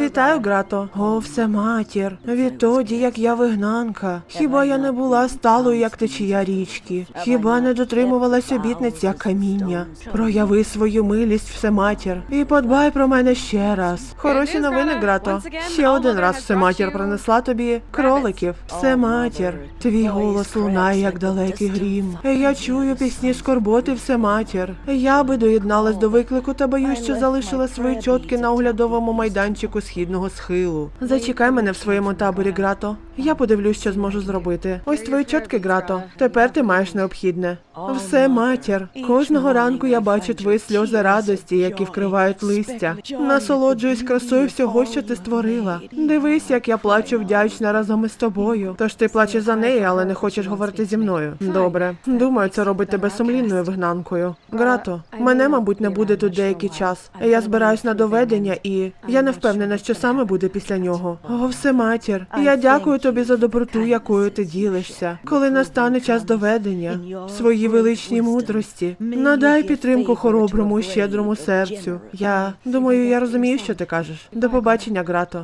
Вітаю, грато. О, все матір. Відтоді, як я вигнанка. Хіба я не була сталою, як течія річки? Хіба не дотримувалась обітниць, як каміння? Прояви свою милість, все матір, і подбай про мене ще раз. Хороші новини, грато. Ще один раз все матір принесла тобі кроликів. Все матір. Твій голос лунає, як далекий грім. Я чую пісні скорботи, все матір. Я би доєдналась до виклику та боюсь, що залишила свої чотки на оглядовому майданчику східного схилу. Зачекай мене в своєму таборі, грато. Я подивлюсь, що зможу зробити. Ось твої чотки, грато. Тепер ти маєш необхідне. Все, матір. Кожного ранку я бачу твої сльози радості, які вкривають листя. Насолоджуюсь красою всього, що ти створила. Дивись, як я плачу вдячна разом із тобою. Тож ти плачеш за неї, але не хочеш говорити зі мною. Добре. Думаю, це робить тебе сумлінною вигнанкою. Грато, мене, мабуть, не буде тут деякий час. Я збираюсь на доведення, і я не впевнена, що саме буде після нього. О, все матір. Я дякую тобі за доброту, якою ти ділишся. Коли настане час доведення, в своїй величній мудрості, надай підтримку хороброму щедрому серцю. Я думаю, я розумію, що ти кажеш. До побачення, Грато.